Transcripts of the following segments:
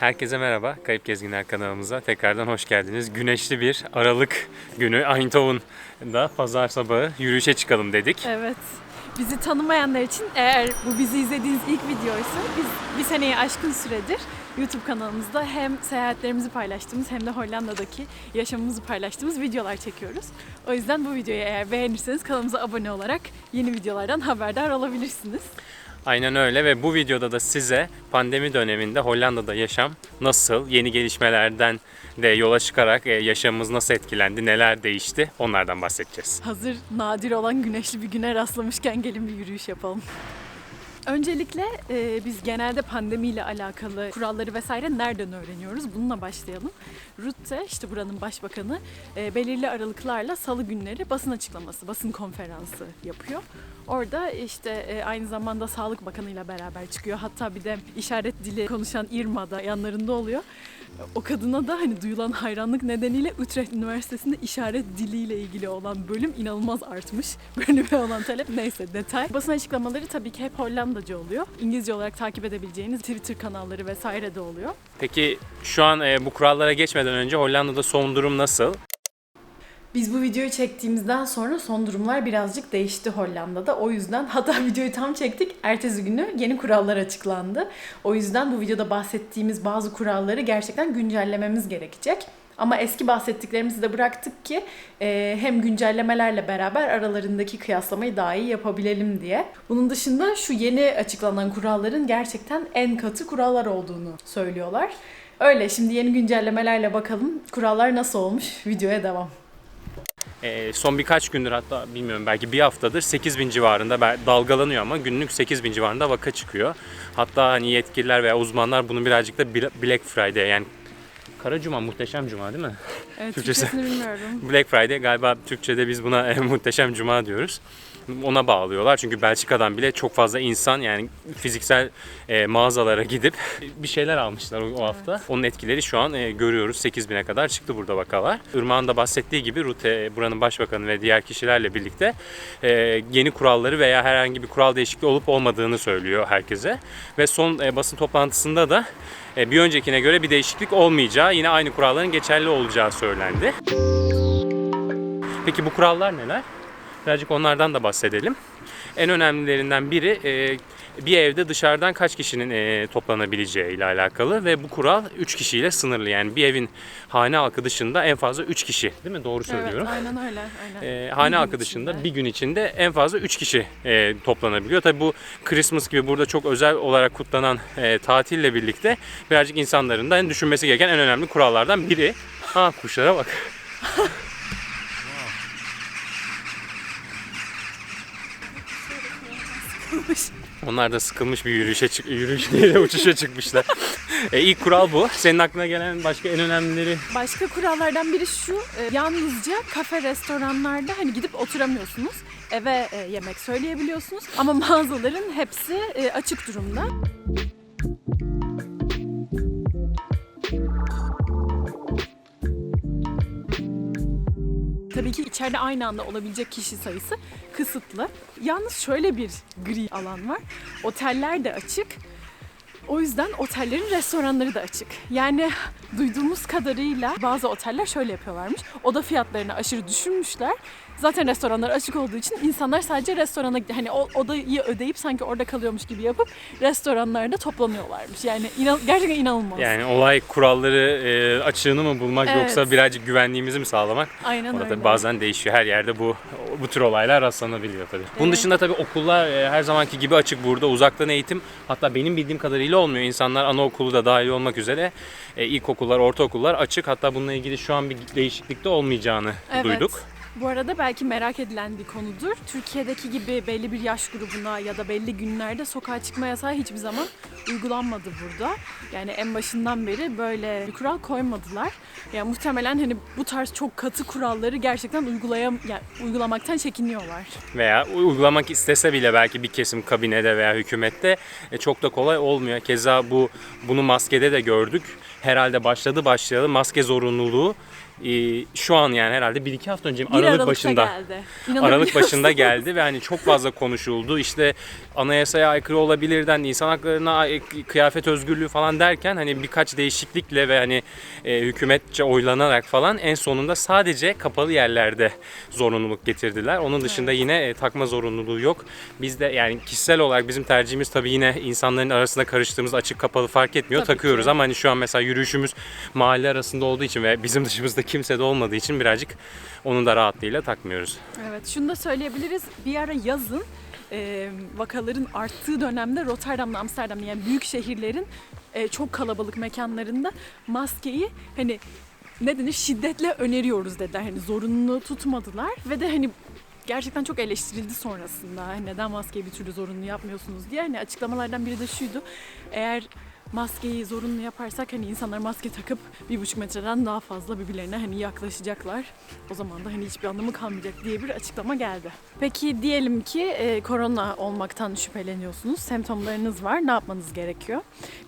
Herkese merhaba. Kayıp Gezginler kanalımıza tekrardan hoş geldiniz. Güneşli bir Aralık günü Eindhoven'da pazar sabahı yürüyüşe çıkalım dedik. Evet. Bizi tanımayanlar için eğer bu bizi izlediğiniz ilk videoysa biz bir seneyi aşkın süredir YouTube kanalımızda hem seyahatlerimizi paylaştığımız hem de Hollanda'daki yaşamımızı paylaştığımız videolar çekiyoruz. O yüzden bu videoyu eğer beğenirseniz kanalımıza abone olarak yeni videolardan haberdar olabilirsiniz. Aynen öyle ve bu videoda da size pandemi döneminde Hollanda'da yaşam nasıl, yeni gelişmelerden de yola çıkarak e, yaşamımız nasıl etkilendi, neler değişti onlardan bahsedeceğiz. Hazır nadir olan güneşli bir güne rastlamışken gelin bir yürüyüş yapalım. Öncelikle e, biz genelde pandemiyle alakalı kuralları vesaire nereden öğreniyoruz? Bununla başlayalım. Rutte, işte buranın başbakanı, e, belirli aralıklarla salı günleri basın açıklaması, basın konferansı yapıyor. Orada işte e, aynı zamanda Sağlık Bakanı ile beraber çıkıyor. Hatta bir de işaret dili konuşan Irma da yanlarında oluyor. O kadına da hani duyulan hayranlık nedeniyle Utrecht Üniversitesi'nde işaret diliyle ilgili olan bölüm inanılmaz artmış. Bölüme olan talep neyse detay. Basın açıklamaları tabii ki hep Hollandaca oluyor. İngilizce olarak takip edebileceğiniz Twitter kanalları vesaire de oluyor. Peki şu an e, bu kurallara geçmeden önce Hollanda'da son durum nasıl? Biz bu videoyu çektiğimizden sonra son durumlar birazcık değişti Hollanda'da. O yüzden hatta videoyu tam çektik. Ertesi günü yeni kurallar açıklandı. O yüzden bu videoda bahsettiğimiz bazı kuralları gerçekten güncellememiz gerekecek. Ama eski bahsettiklerimizi de bıraktık ki e, hem güncellemelerle beraber aralarındaki kıyaslamayı daha iyi yapabilelim diye. Bunun dışında şu yeni açıklanan kuralların gerçekten en katı kurallar olduğunu söylüyorlar. Öyle şimdi yeni güncellemelerle bakalım kurallar nasıl olmuş videoya devam. E, son birkaç gündür hatta bilmiyorum belki bir haftadır 8000 civarında bel- dalgalanıyor ama günlük 8000 civarında vaka çıkıyor. Hatta hani yetkililer veya uzmanlar bunu birazcık da Bla- Black Friday yani Kara Cuma, muhteşem Cuma değil mi? Evet, Türkçesi. Türkçesini bilmiyorum. Black Friday galiba Türkçe'de biz buna e, muhteşem Cuma diyoruz. Ona bağlıyorlar çünkü Belçika'dan bile çok fazla insan yani fiziksel e, mağazalara gidip bir şeyler almışlar o, o hafta. Onun etkileri şu an e, görüyoruz. 8000'e kadar çıktı burada vakalar. Irmak'ın da bahsettiği gibi Rute buranın başbakanı ve diğer kişilerle birlikte e, yeni kuralları veya herhangi bir kural değişikliği olup olmadığını söylüyor herkese. Ve son e, basın toplantısında da e, bir öncekine göre bir değişiklik olmayacağı, yine aynı kuralların geçerli olacağı söylendi. Peki bu kurallar neler? Birazcık onlardan da bahsedelim. En önemlilerinden biri e, bir evde dışarıdan kaç kişinin e, toplanabileceği ile alakalı ve bu kural 3 kişiyle sınırlı. Yani bir evin hane halkı dışında en fazla 3 kişi değil mi? Doğru söylüyorum. Evet, aynen öyle. Aynen. E, hane Bir halkı dışında içinde. bir gün içinde en fazla 3 kişi e, toplanabiliyor. Tabii bu Christmas gibi burada çok özel olarak kutlanan e, tatille birlikte birazcık insanların da düşünmesi gereken en önemli kurallardan biri. Ha kuşlara bak. Onlar da sıkılmış bir yürüyüşe çık yürüyüş değil de uçuşa çıkmışlar. e, ilk kural bu. Senin aklına gelen başka en önemlileri Başka kurallardan biri şu, e, yalnızca kafe, restoranlarda hani gidip oturamıyorsunuz. Eve e, yemek söyleyebiliyorsunuz ama mağazaların hepsi e, açık durumda. İçeride aynı anda olabilecek kişi sayısı kısıtlı. Yalnız şöyle bir gri alan var. Oteller de açık. O yüzden otellerin restoranları da açık. Yani duyduğumuz kadarıyla bazı oteller şöyle yapıyorlarmış. Oda fiyatlarını aşırı düşürmüşler. Zaten restoranlar açık olduğu için insanlar sadece restorana hani o odayı ödeyip sanki orada kalıyormuş gibi yapıp restoranlarda toplanıyorlarmış. Yani inan, gerçekten inanılmaz. yani olay kuralları e, açığını mı bulmak Evet. yoksa birazcık güvenliğimizi mi sağlamak? Aynen Orada öyle. bazen değişiyor. Her yerde bu bu tür olaylar rastlanabiliyor tabii. Bunun Evet. dışında tabii okullar e, her zamanki gibi açık burada. Uzaktan eğitim hatta benim bildiğim kadarıyla olmuyor. İnsanlar anaokulu da dahil olmak üzere e, ilkokullar, ortaokullar açık. Hatta bununla ilgili şu an bir değişiklik de olmayacağını Evet. duyduk. Bu arada belki merak edilen bir konudur. Türkiye'deki gibi belli bir yaş grubuna ya da belli günlerde sokağa çıkma yasağı hiçbir zaman uygulanmadı burada. Yani en başından beri böyle bir kural koymadılar. Yani muhtemelen hani bu tarz çok katı kuralları gerçekten uygulayam yani uygulamaktan çekiniyorlar. Veya uygulamak istese bile belki bir kesim kabinede veya hükümette e, çok da kolay olmuyor. Keza bu bunu maskede de gördük. Herhalde başladı başlayalı maske zorunluluğu e, şu an yani herhalde 1-2 hafta önce mi? 1 Aralık Aralık'ta başında geldi. Aralık başında geldi ve hani çok fazla konuşuldu. İşte anayasaya aykırı olabilir dendi, insan haklarına kıyafet özgürlüğü falan derken hani birkaç değişiklikle ve hani e, hükümetçe oylanarak falan en sonunda sadece kapalı yerlerde zorunluluk getirdiler. Onun dışında yine e, takma zorunluluğu yok. Biz de yani kişisel olarak bizim tercihimiz tabii yine insanların arasında karıştığımız açık kapalı fark etmiyor. Tabii takıyoruz ki. ama hani şu an mesela yürüyüşümüz mahalle arasında olduğu için ve bizim dışımızda kimse de olmadığı için birazcık onun da rahatlığıyla takmıyoruz. Evet, şunu da söyleyebiliriz. Bir ara yazın e, vakaların arttığı dönemde Rotterdam'da, Amsterdam'da yani büyük şehirlerin e, çok kalabalık mekanlarında maskeyi hani ne denir şiddetle öneriyoruz dediler. Hani zorunlu tutmadılar ve de hani gerçekten çok eleştirildi sonrasında. Hani neden maskeyi bir türlü zorunlu yapmıyorsunuz diye. Hani açıklamalardan biri de şuydu. Eğer maskeyi zorunlu yaparsak hani insanlar maske takıp bir buçuk metreden daha fazla birbirlerine hani yaklaşacaklar. O zaman da hani hiçbir anlamı kalmayacak diye bir açıklama geldi. Peki diyelim ki e, korona olmaktan şüpheleniyorsunuz. Semptomlarınız var. Ne yapmanız gerekiyor?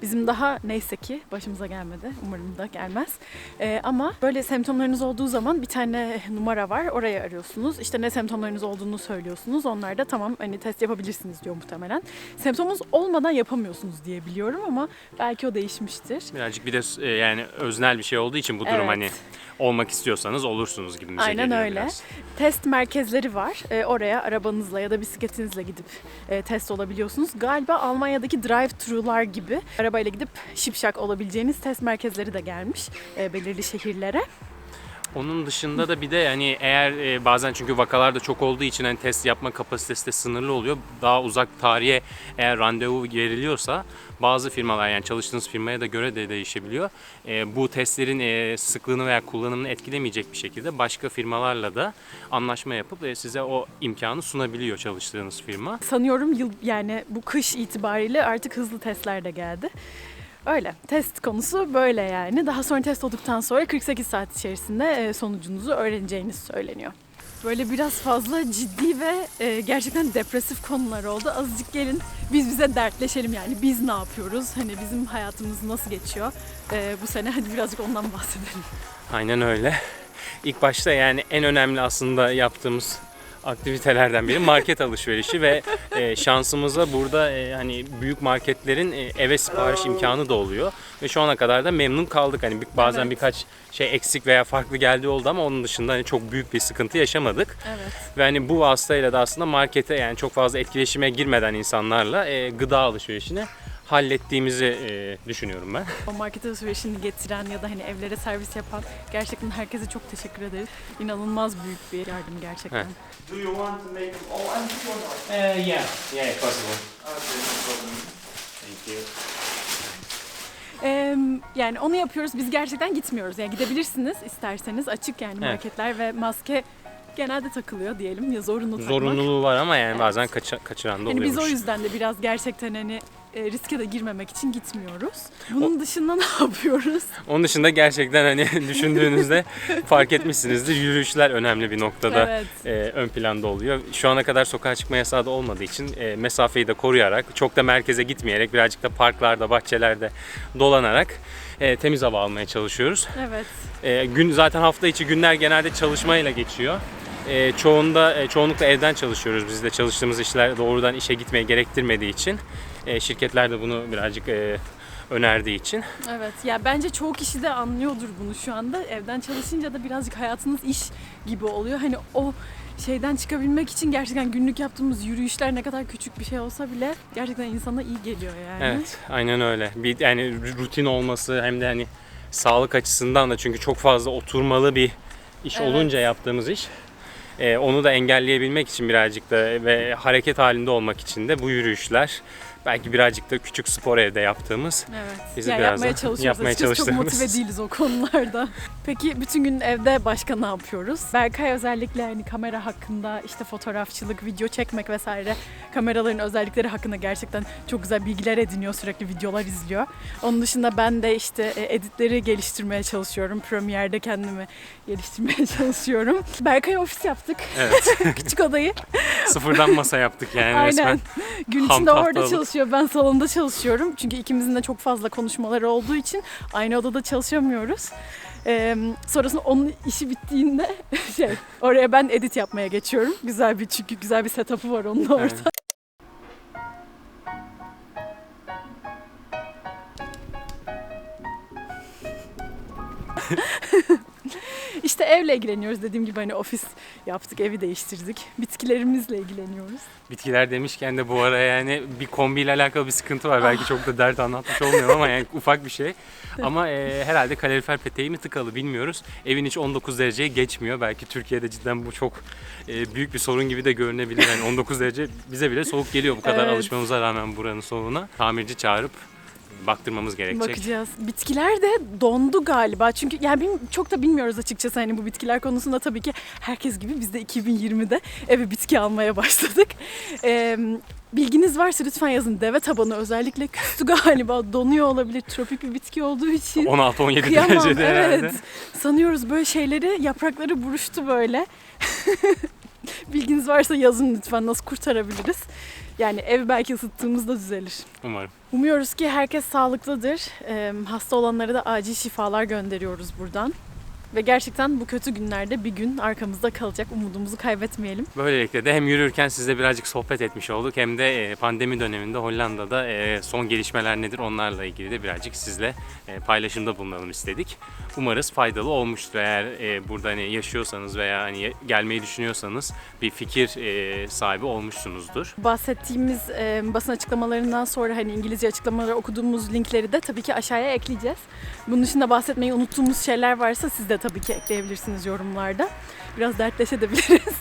Bizim daha neyse ki başımıza gelmedi. Umarım da gelmez. E, ama böyle semptomlarınız olduğu zaman bir tane numara var. Oraya arıyorsunuz. İşte ne semptomlarınız olduğunu söylüyorsunuz. Onlar da tamam hani test yapabilirsiniz diyor muhtemelen. Semptomunuz olmadan yapamıyorsunuz diye biliyorum ama belki o değişmiştir. Birazcık bir de e, yani öznel bir şey olduğu için bu durum Evet. hani olmak istiyorsanız olursunuz gibi Aynen geliyor öyle. biraz. Test merkezleri var. Ee, oraya arabanızla ya da bisikletinizle gidip e, test olabiliyorsunuz. Galiba Almanya'daki drive-thru'lar gibi arabayla gidip şipşak olabileceğiniz test merkezleri de gelmiş e, belirli şehirlere. Onun dışında da bir de yani eğer e, bazen çünkü vakalar da çok olduğu için hani test yapma kapasitesi de sınırlı oluyor. Daha uzak tarihe eğer randevu veriliyorsa bazı firmalar yani çalıştığınız firmaya da göre de değişebiliyor. E, bu testlerin e, sıklığını veya kullanımını etkilemeyecek bir şekilde başka firmalarla da anlaşma yapıp e, size o imkanı sunabiliyor çalıştığınız firma. Sanıyorum yıl yani bu kış itibariyle artık hızlı testler de geldi. Öyle. Test konusu böyle yani. Daha sonra test olduktan sonra 48 saat içerisinde e, sonucunuzu öğreneceğiniz söyleniyor. Böyle biraz fazla ciddi ve e, gerçekten depresif konular oldu. Azıcık gelin biz bize dertleşelim yani. Biz ne yapıyoruz? Hani bizim hayatımız nasıl geçiyor? E, bu sene hadi birazcık ondan bahsedelim. Aynen öyle. İlk başta yani en önemli aslında yaptığımız aktivitelerden biri market alışverişi ve e, şansımıza burada e, hani büyük marketlerin e, eve sipariş imkanı da oluyor ve şu ana kadar da memnun kaldık. Hani bir- bazen Evet. birkaç şey eksik veya farklı geldiği oldu ama onun dışında hani çok büyük bir sıkıntı yaşamadık. Evet. Ve hani bu vasıtayla da aslında markete yani çok fazla etkileşime girmeden insanlarla e, gıda alışverişini hallettiğimizi e, düşünüyorum ben. O market alışverişini getiren ya da hani evlere servis yapan gerçekten herkese çok teşekkür ederiz. İnanılmaz büyük bir yardım gerçekten. Evet. Do you want to make them all empty or not? yeah, yeah, possible. Okay, no problem. Thank you. Ee, yani onu yapıyoruz. Biz gerçekten gitmiyoruz. Yani gidebilirsiniz isterseniz. Açık yani Evet. marketler ve maske genelde takılıyor diyelim ya zorunlu takmak. Zorunluluğu var ama yani Evet. bazen kaça- kaçıran da Yani biz o yüzden de biraz gerçekten hani e, riske de girmemek için gitmiyoruz. Bunun dışında ne yapıyoruz? Onun dışında gerçekten hani düşündüğünüzde fark etmişsinizdir yürüyüşler önemli bir noktada Evet. e, ön planda oluyor. Şu ana kadar sokağa çıkma yasağı da olmadığı için e, mesafeyi de koruyarak çok da merkeze gitmeyerek birazcık da parklarda, bahçelerde dolanarak e, temiz hava almaya çalışıyoruz. Evet. E, gün zaten hafta içi günler genelde çalışmayla geçiyor. E, çoğunda e, çoğunlukla evden çalışıyoruz. Biz de çalıştığımız işler doğrudan işe gitmeyi gerektirmediği için e, şirketler de bunu birazcık e, önerdiği için Evet. Ya bence çoğu kişi de anlıyordur bunu şu anda. Evden çalışınca da birazcık hayatınız iş gibi oluyor. Hani o şeyden çıkabilmek için gerçekten günlük yaptığımız yürüyüşler ne kadar küçük bir şey olsa bile gerçekten insana iyi geliyor yani. Evet, aynen öyle. Bir yani rutin olması hem de hani sağlık açısından da çünkü çok fazla oturmalı bir iş Evet. olunca yaptığımız iş. e, onu da engelleyebilmek için birazcık da ve hareket halinde olmak için de bu yürüyüşler belki birazcık da küçük spor evde yaptığımız Evet. Bizi ya biraz yapmaya çalışıyoruz. yapmaya Açıkçası çok çalıştığımız. motive değiliz o konularda. Peki bütün gün evde başka ne yapıyoruz? Berkay özellikle hani kamera hakkında işte fotoğrafçılık, video çekmek vesaire kameraların özellikleri hakkında gerçekten çok güzel bilgiler ediniyor. Sürekli videolar izliyor. Onun dışında ben de işte e, editleri geliştirmeye çalışıyorum. Premiere'de kendimi geliştirmeye çalışıyorum. Berkay ofis yaptık. evet Küçük odayı. sıfırdan masa yaptık yani Aynen. resmen. Gün içinde orada tahtalık. Çalışıyor. Ben salonda çalışıyorum. Çünkü ikimizin de çok fazla konuşmaları olduğu için aynı odada çalışamıyoruz. Ee, sonrasında onun işi bittiğinde şey oraya ben edit yapmaya geçiyorum. Güzel bir çünkü güzel bir setup'ı var onun orada. Evet. İşte evle ilgileniyoruz dediğim gibi hani ofis yaptık, evi değiştirdik. Bitkilerimizle ilgileniyoruz. Bitkiler demişken de bu ara yani bir kombiyle alakalı bir sıkıntı var. Belki çok da dert anlatmış olmuyorum ama yani ufak bir şey. Ama e, herhalde kalorifer peteği mi tıkalı bilmiyoruz. Evin hiç 19 dereceye geçmiyor. Belki Türkiye'de cidden bu çok e, büyük bir sorun gibi de görünebilir. Yani 19 derece bize bile soğuk geliyor bu kadar Evet. alışmamıza rağmen buranın soğuğuna. Tamirci çağırıp baktırmamız gerekecek. Bakacağız. Bitkiler de dondu galiba. Çünkü yani çok da bilmiyoruz açıkçası hani bu bitkiler konusunda tabii ki herkes gibi biz de 2020'de eve bitki almaya başladık. Ee, bilginiz varsa lütfen yazın. Deve tabanı özellikle küstü galiba. Donuyor olabilir. Tropik bir bitki olduğu için. 16-17 Kıyamam derecede herhalde. evet. Sanıyoruz böyle şeyleri yaprakları buruştu böyle. Bilginiz varsa yazın lütfen nasıl kurtarabiliriz. Yani ev belki ısıttığımızda düzelir. Umarım. Umuyoruz ki herkes sağlıklıdır. Ee, hasta olanlara da acil şifalar gönderiyoruz buradan. Ve gerçekten bu kötü günlerde bir gün arkamızda kalacak. Umudumuzu kaybetmeyelim. Böylelikle de hem yürürken sizle birazcık sohbet etmiş olduk hem de e, pandemi döneminde Hollanda'da e, son gelişmeler nedir onlarla ilgili de birazcık sizle e, paylaşımda bulunalım istedik. Umarız faydalı olmuştur eğer e, burada hani yaşıyorsanız veya hani gelmeyi düşünüyorsanız bir fikir e, sahibi olmuşsunuzdur. Bahsettiğimiz e, basın açıklamalarından sonra hani İngilizce açıklamaları okuduğumuz linkleri de tabii ki aşağıya ekleyeceğiz. Bunun dışında bahsetmeyi unuttuğumuz şeyler varsa siz de tabii ki ekleyebilirsiniz yorumlarda. Biraz dertleşebiliriz.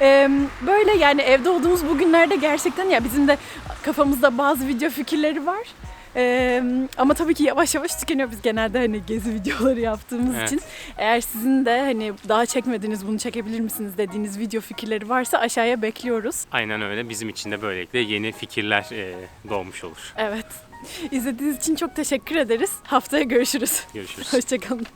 Böyle yani evde olduğumuz bu günlerde gerçekten ya bizim de kafamızda bazı video fikirleri var. Em, ama tabii ki yavaş yavaş tükeniyor biz genelde hani gezi videoları yaptığımız Evet. için. Eğer sizin de hani daha çekmediniz bunu çekebilir misiniz dediğiniz video fikirleri varsa aşağıya bekliyoruz. Aynen öyle bizim için de böylelikle yeni fikirler e, doğmuş olur. Evet. İzlediğiniz için çok teşekkür ederiz. Haftaya görüşürüz. Görüşürüz. Hoşçakalın.